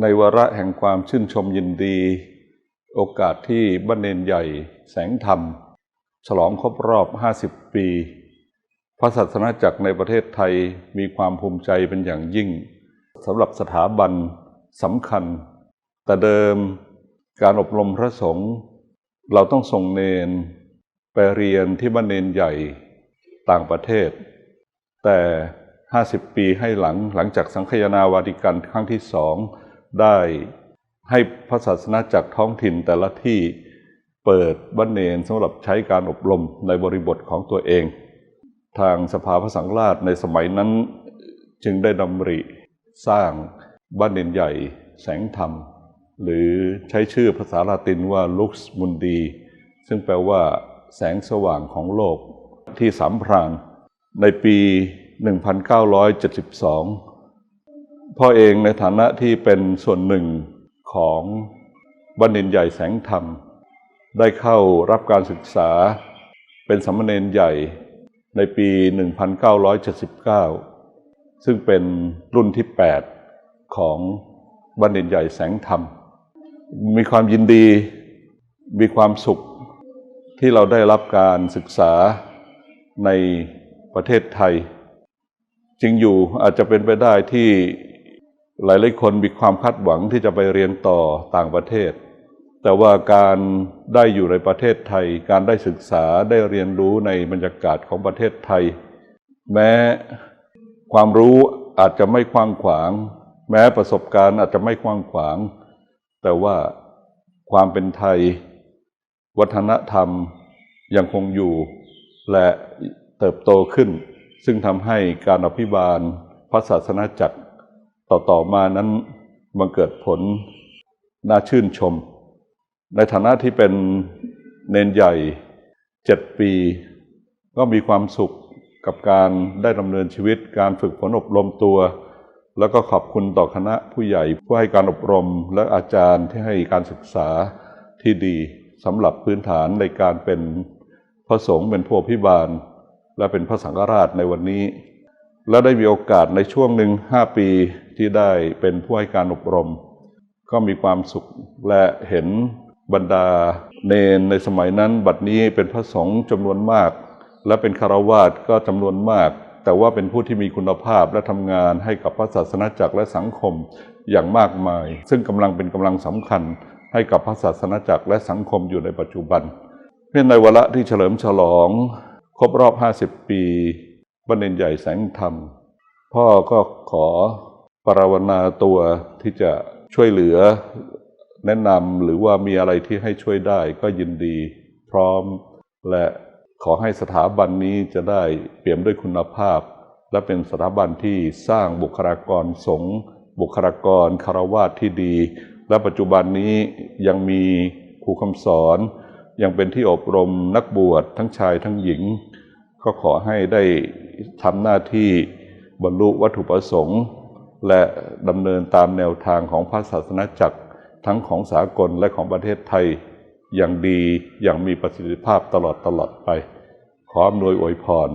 ในวาระแห่งความชื่นชมยินดี โอกาสที่บ้านเนนใหญ่แสงธรรม ฉลองครบรอบ 50 ปี พระศาสนาจักรในประเทศไทยมีความภูมิใจเป็นอย่างยิ่งสำหรับสถาบันสำคัญ แต่เดิมการอบรมพระสงฆ์ เราต้องส่งเนนไปเรียนที่บ้านเนนใหญ่ต่างประเทศ แต่ 50 ปีให้หลังหลังจากสังคายนาวาติกันครั้งที่สองได้ให้พระศาสนาจักท้องถิ่นแต่ละที่เปิดบ้านเนนสำหรับใช้การอบรมในบริบทของตัวเอง ทางสภาพระสังฆราชในสมัยนั้นจึงได้ดำริสร้างบ้านเนนใหญ่แสงธรรม หรือใช้ชื่อภาษาลาตินว่า Lux Mundi ซึ่งแปลว่าแสงสว่างของโลกที่สามพรานในปี 1972 พ่อเองในฐานะที่เป็นส่วนหนึ่งของบัณฑิตใหญ่แสงธรรม ได้เข้ารับการศึกษาเป็นสามเณรใหญ่ในปี 1979 ซึ่งเป็นรุ่นที่ 8 ของบัณฑิตใหญ่แสงธรรม มีความยินดี มีความสุขที่เราได้รับการศึกษาในประเทศไทยจริงอยู่อาจจะเป็นไปได้ที่หลายๆคนมีความคาดหวังที่จะไปเรียนต่อต่างประเทศ แต่ว่าการได้อยู่ในประเทศไทย การได้ศึกษาได้เรียนรู้ในบรรยากาศของประเทศไทย แม้ความรู้อาจจะไม่กว้างขวาง แม้ประสบการณ์อาจจะไม่กว้างขวาง แต่ว่าความเป็นไทย วัฒนธรรมยังคงอยู่และเติบโตขึ้น ซึ่งทำให้การอภิบาลพระศาสนาจักรต่อๆมานั้นบังเกิดผลน่าชื่นชม ในฐานะที่เป็นเนนใหญ่เจ็ดปี ก็มีความสุขกับการได้ดำเนินชีวิต การฝึกฝนอบรมตัว แล้วก็ขอบคุณต่อคณะผู้ใหญ่ผู้ให้การอบรม และอาจารย์ที่ให้การศึกษาที่ดีสำหรับพื้นฐานในการเป็นพระสงฆ์เป็นผู้อภิบาล และเป็นพระสังฆราชในวันนี้ และได้มีโอกาสในช่วงหนึ่งห้าปีที่ได้เป็นผู้ให้การอบรม ก็มีความสุขและเห็นบรรดาเนนในสมัยนั้นบัดนี้เป็นพระสงฆ์จำนวนมาก และเป็นคารวาสก็จำนวนมาก แต่ว่าเป็นผู้ที่มีคุณภาพและทำงานให้กับพระศาสนาจักรและสังคมอย่างมากมาย ซึ่งกำลังเป็นกำลังสำคัญให้กับพระศาสนาจักรและสังคมอยู่ในปัจจุบัน เพื่อในวาระที่เฉลิมฉลอง ครบรอบ 50 ปีบันเนนใหญ่แสงธรรม พ่อก็ขอปรารถนาตัวที่จะช่วยเหลือแนะนำหรือว่ามีอะไรที่ให้ช่วยได้ก็ยินดี พร้อมและ ขอให้สถาบันนี้จะได้เปี่ยมด้วยคุณภาพ และเป็นสถาบันที่สร้างบุคลากรสงฆ์บุคลากรคารวาสที่ดี และปัจจุบันนี้ยังมีครูคำสอน ยังเป็นที่อบรมนักบวชทั้งชายทั้งหญิง ก็ขอให้ได้ทำหน้าที่บรรลุวัตถุประสงค์ และดำเนินตามแนวทางของพระศาสนาจักรทั้งของสากลและของประเทศไทย อย่างดีอย่างมีประสิทธิภาพตลอดตลอดไป ขออำนวยอวยพร